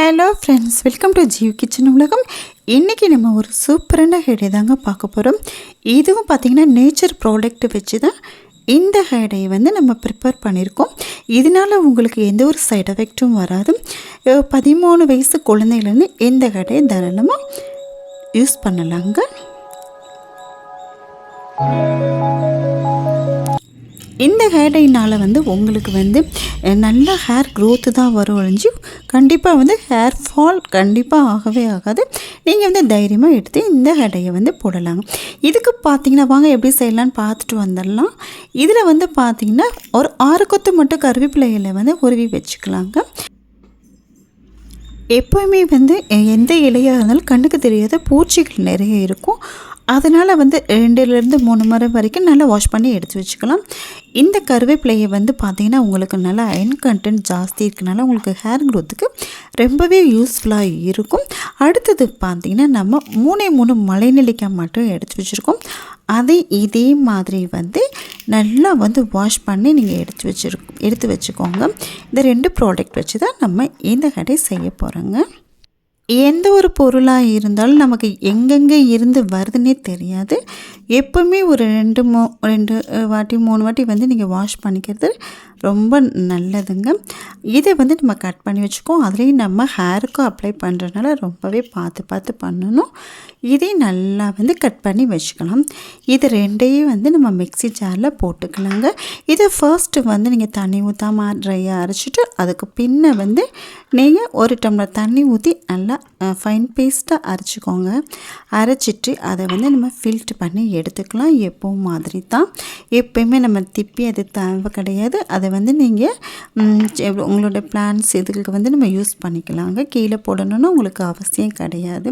Hello friends welcome to Jeev kitchen உலகம். இன்றைக்கி நம்ம ஒரு சூப்பரான ஹேடை தாங்க பார்க்க போகிறோம் இதுவும் பார்த்திங்கன்னா நேச்சர் ப்ராடக்ட் வச்சு தான் இந்த ஹேடையை வந்து நம்ம ப்ரிப்பேர் பண்ணியிருக்கோம். இதனால் உங்களுக்கு எந்த ஒரு சைட் எஃபெக்ட்டும் வராது. பதிமூணு வயசு குழந்தையிலேருந்து இந்த ஹேடையை தாராளமாக யூஸ் பண்ணலாங்க. இந்த ஹேர்டைனால் வந்து உங்களுக்கு வந்து நல்ல ஹேர் க்ரோத்து தான் வரும் ஒழிஞ்சு கண்டிப்பாக வந்து ஹேர் ஃபால் கண்டிப்பாக ஆகவே ஆகாது. நீங்கள் வந்து தைரியமாக எடுத்து இந்த ஹேர்டையை வந்து போடலாங்க. இதுக்கு பார்த்தீங்கன்னா வாங்க எப்படி செய்யலாம்னு பார்த்துட்டு வந்துடலாம். இதில் வந்து பார்த்தீங்கன்னா ஒரு ஆறு கொத்து மட்டும் கருவேப்பிலையில் வந்து உருவி வச்சுக்கலாங்க. எப்போவுமே வந்து எந்த இலையாக இருந்தாலும் கண்ணுக்கு தெரியாத பூச்சிகள் நிறைய இருக்கும். அதனால் வந்து ரெண்டுலேருந்து மூணு முறை வரைக்கும் நல்லா வாஷ் பண்ணி எடுத்து வச்சுக்கலாம். இந்த கருவேப்பிலையை வந்து பார்த்திங்கன்னா உங்களுக்கு நல்லா அயன் கண்டென்ட் ஜாஸ்தி இருக்கனால உங்களுக்கு ஹேர் க்ரோத்துக்கு ரொம்பவே யூஸ்ஃபுல்லாக இருக்கும். அடுத்தது பார்த்திங்கன்னா நம்ம மூணே மூணு மலைநெல்லிக்காய் மட்டும் எடுத்து வச்சுருக்கோம். அதை இதே மாதிரி வந்து நல்லா வந்து வாஷ் பண்ணி நீங்கள் எடுத்து வச்சிரு எடுத்து வச்சுக்கோங்க. இந்த ரெண்டு ப்ராடக்ட் வச்சு தான் நம்ம இந்த கடை செய்ய போகிறோங்க எந்த ஒரு பொருளாக இருந்தாலும் நமக்கு எங்கெங்கே இருந்து வருதுன்னே தெரியாது. எப்போவுமே ஒரு ரெண்டு மூ ரெண்டு வாட்டி மூணு வாட்டி வந்து நீங்கள் வாஷ் பண்ணிக்கிறது ரொம்ப நல்லதுங்க. இதை வந்து நம்ம கட் பண்ணி வச்சுக்கோம் அதுலேயும் நம்ம ஹேருக்கும் அப்ளை பண்ணுறதுனால ரொம்பவே பார்த்து பார்த்து பண்ணணும். இதை நல்லா வந்து கட் பண்ணி வச்சுக்கலாம். இது ரெண்டையும் வந்து நம்ம மிக்ஸி ஜாரில் போட்டுக்கலாங்க. இதை ஃபர்ஸ்ட்டு வந்து நீங்கள் தண்ணி ஊற்றாம ட்ரையாக அரைச்சிட்டு அதுக்கு பின்ன வந்து நீங்கள் ஒரு டம்ளர் தண்ணி ஊற்றி நல்லா ஃபைன் பேஸ்ட்டாக அரைச்சிக்கோங்க. அரைச்சிட்டு அதை வந்து நம்ம ஃபில்ட்ரு பண்ணி எடுத்துக்கலாம். எப்பவும் மாதிரி தான் எப்போயுமே நம்ம திப்பி அது தேவை கிடையாது. அதை வந்து நீங்கள் உங்களோட பிளான்ஸ் இதுகளுக்கு வந்து நம்ம யூஸ் பண்ணிக்கலாங்க. கீழே போடணும்னு உங்களுக்கு அவசியம் கிடையாது.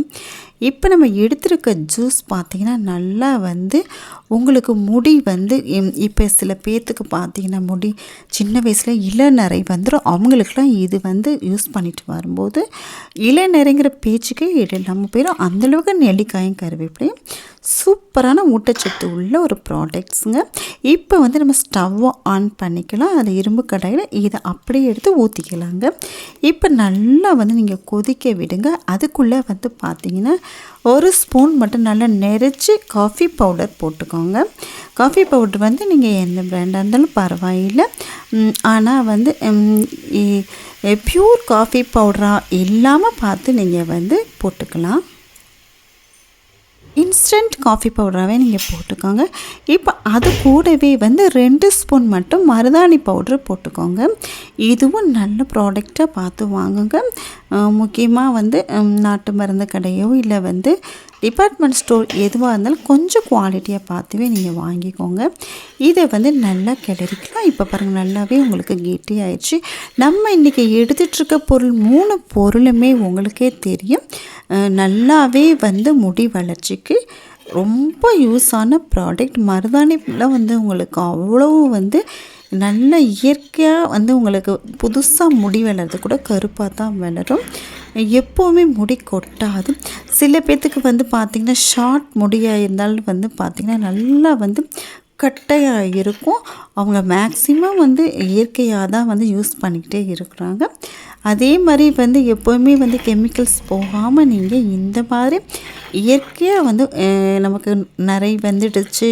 இப்போ நம்ம எடுத்திருக்க ஜூஸ் பார்த்திங்கன்னா நல்லா வந்து உங்களுக்கு முடி வந்து இப்போ சில பேர்த்துக்கு பார்த்தீங்கன்னா முடி சின்ன வயசில் இளநரை வந்துடும் அவங்களுக்குலாம் இது வந்து யூஸ் பண்ணிட்டு வரும்போது இளநரைங்கிற பேச்சுக்கே இடம் இல்லாமல் போயிடும் அந்தளவுக்கு நெல்லிக்காயும் கருவேப்பிலையும் சூப்பரான ஊட்டச்சத்து உள்ள ஒரு ப்ராடக்ட்ஸுங்க இப்போ வந்து நம்ம ஸ்டவ்வை ஆன் பண்ணிக்கலாம். அதில் இரும்பு கடாயில் இதை அப்படியே எடுத்து ஊற்றிக்கலாங்க இப்போ நல்லா வந்து நீங்கள் கொதிக்க விடுங்க. அதுக்குள்ளே வந்து பார்த்தீங்கன்னா ஒரு ஸ்பூன் மட்டும் நல்லா நெரிச்சு காஃபி பவுடர் போட்டுக்கோங்க. காஃபி பவுடர் வந்து நீங்கள் எந்த பிராண்டாக இருந்தாலும் பரவாயில்லை. ஆனால் வந்து ப்யூர் காஃபி பவுடராக இல்லாமல் பார்த்து நீங்கள் வந்து போட்டுக்கலாம். இன்ஸ்டன்ட் காஃபி பவுடராகவே நீங்கள் போட்டுக்கோங்க. இப்போ அது கூடவே வந்து ரெண்டு ஸ்பூன் மட்டும் மருதாணி பவுட்ரு போட்டுக்கோங்க. இதுவும் நல்ல ப்ராடக்டாக பார்த்து வாங்குங்க. முக்கியமாக வந்து நாட்டு மருந்து கடையோ இல்லை வந்து டிபார்ட்மெண்ட் ஸ்டோர் எதுவாக இருந்தாலும் கொஞ்சம் குவாலிட்டியாக பார்த்துவே நீங்கள் வாங்கிக்கோங்க. இதை வந்து நல்லா கிளறிக்கலாம். இப்போ பாருங்கள் நல்லாவே உங்களுக்கு கெட்டி ஆயிடுச்சு நம்ம இன்றைக்கி எடுத்துகிட்ருக்க பொருள் மூணு பொருளுமே உங்களுக்கே தெரியும். நல்லாவே வந்து முடி வளர்ச்சிக்கு ரொம்ப யூஸான ப்ராடக்ட் மருதாணிலாம் வந்து உங்களுக்கு அவ்வளோ வந்து நல்ல இயற்கையாக வந்து உங்களுக்கு புதுசாக முடி வளர்றது கூட கருப்பாக தான் வளரும். எப்போவுமே முடி கொட்டாது. சில பேர்த்துக்கு வந்து பார்த்திங்கன்னா ஷார்ட் முடியாக இருந்தாலும் வந்து பார்த்திங்கன்னா நல்லா வந்து கட்டையாக இருக்கும். அவங்க மேக்ஸிமம் வந்து இயற்கையாக தான் வந்து யூஸ் பண்ணிக்கிட்டே இருக்கிறாங்க. அதே மாதிரி வந்து எப்போவுமே வந்து கெமிக்கல்ஸ் போகாமல் நீங்கள் இந்த மாதிரி இயற்கையாக வந்து நமக்கு நிறை வந்துடுச்சு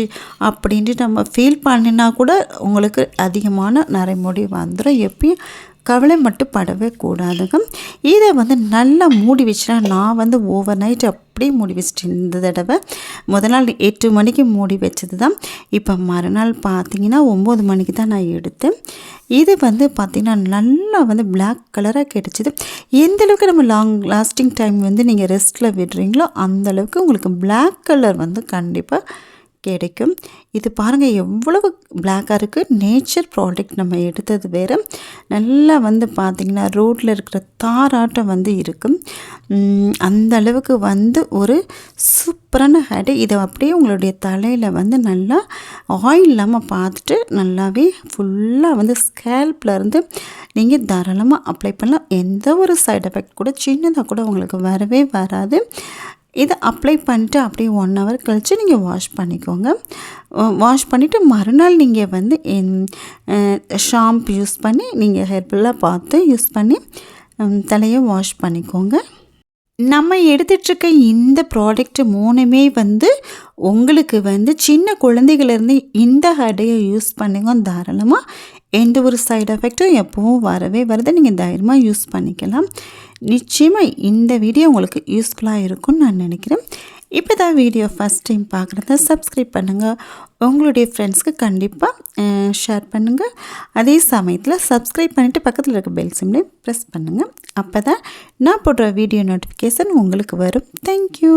அப்படின்ட்டு நம்ம ஃபீல் பண்ணினா கூட உங்களுக்கு அதிகமான நரைமுடி வந்துடும் எப்பயும் கவலை மட்டும் படவே கூடாதுங்க. இதை வந்து நல்லா மூடி வச்சுனா நான் வந்து ஓவர் நைட் அப்படியே மூடி வச்சுட்டு இந்த தடவை முதல் நாள் எட்டு மணிக்கு மூடி வச்சது தான் இப்போ மறுநாள் பார்த்தீங்கன்னா ஒம்பது மணிக்கு தான் நான் எடுத்தேன். இது வந்து பார்த்திங்கன்னா நல்லா வந்து பிளாக் கலராக கிடச்சிது. எந்த அளவுக்கு நம்ம லாங் லாஸ்டிங் டைம் வந்து நீங்கள் ரெஸ்ட்டில் விடுறீங்களோ அந்த அளவுக்கு உங்களுக்கு பிளாக் கலர் வந்து கண்டிப்பாக கிடைக்கும். இது பாருங்கள் எவ்வளவு பிளாக்காக இருக்குது நேச்சர் ப்ராடக்ட் நம்ம எடுத்தது வேறு. நல்லா வந்து பார்த்திங்கன்னா ரோட்டில் இருக்கிற தாராட்டம் வந்து இருக்கும் அந்த அளவுக்கு வந்து ஒரு சூப்பரான ஹேடு. இதை அப்படியே உங்களுடைய தலையில் வந்து நல்லா ஆயில் இல்லாமல் பார்த்துட்டு நல்லாவே ஃபுல்லாக வந்து ஸ்கேல்ப்ல இருந்து நீங்கள் தாராளமாக அப்ளை பண்ணலாம். எந்த ஒரு சைட் எஃபெக்ட் கூட சின்னதாக கூட உங்களுக்கு வரவே வராது. இதை அப்ளை பண்ணிட்டு அப்படியே ஒன் ஹவர் கழித்து நீங்கள் வாஷ் பண்ணிக்கோங்க. வாஷ் பண்ணிவிட்டு மறுநாள் நீங்கள் வந்து ஷாம்பு யூஸ் பண்ணி நீங்கள் ஹெர்பெல்லாம் பார்த்து யூஸ் பண்ணி தலையை வாஷ் பண்ணிக்கோங்க. நம்ம எடுத்துகிட்ருக்க இந்த ப்ராடக்ட் மூணுமே வந்து உங்களுக்கு வந்து சின்ன குழந்தைகளிருந்து இந்த ஹடையை யூஸ் பண்ணுங்க தாராளமாக எந்த ஒரு சைடு எஃபெக்ட்டும் எப்பவும் வரவே வருது. நீங்கள் தைரியமாக யூஸ் பண்ணிக்கலாம். நிச்சயமாக இந்த வீடியோ உங்களுக்கு யூஸ்ஃபுல்லாக இருக்கும்னு நான் நினைக்கிறேன். இப்போ தான் வீடியோ ஃபஸ்ட் டைம் பார்க்குறத சப்ஸ்கிரைப் பண்ணுங்கள் உங்களுடைய ஃப்ரெண்ட்ஸ்க்கு கண்டிப்பாக ஷேர் பண்ணுங்கள் அதே சமயத்தில் சப்ஸ்கிரைப் பண்ணிவிட்டு பக்கத்தில் இருக்க பெல் சிம்லேயும் ப்ரெஸ் பண்ணுங்கள் அப்போ தான் நான் போடுற வீடியோ நோட்டிஃபிகேஷன் உங்களுக்கு வரும். தேங்க்யூ